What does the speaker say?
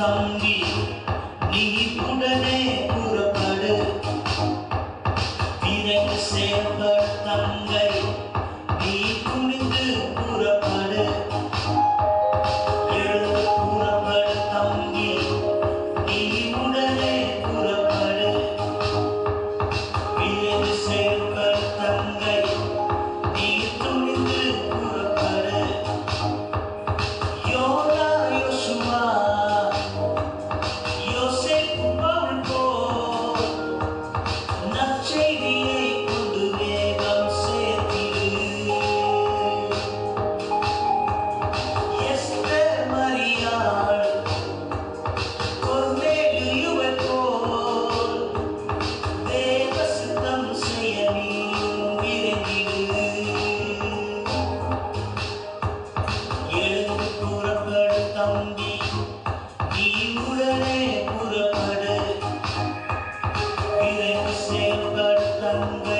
தம்பி நீ உடனே புறப்படு. பிறகு செயல்பட தம்பி grande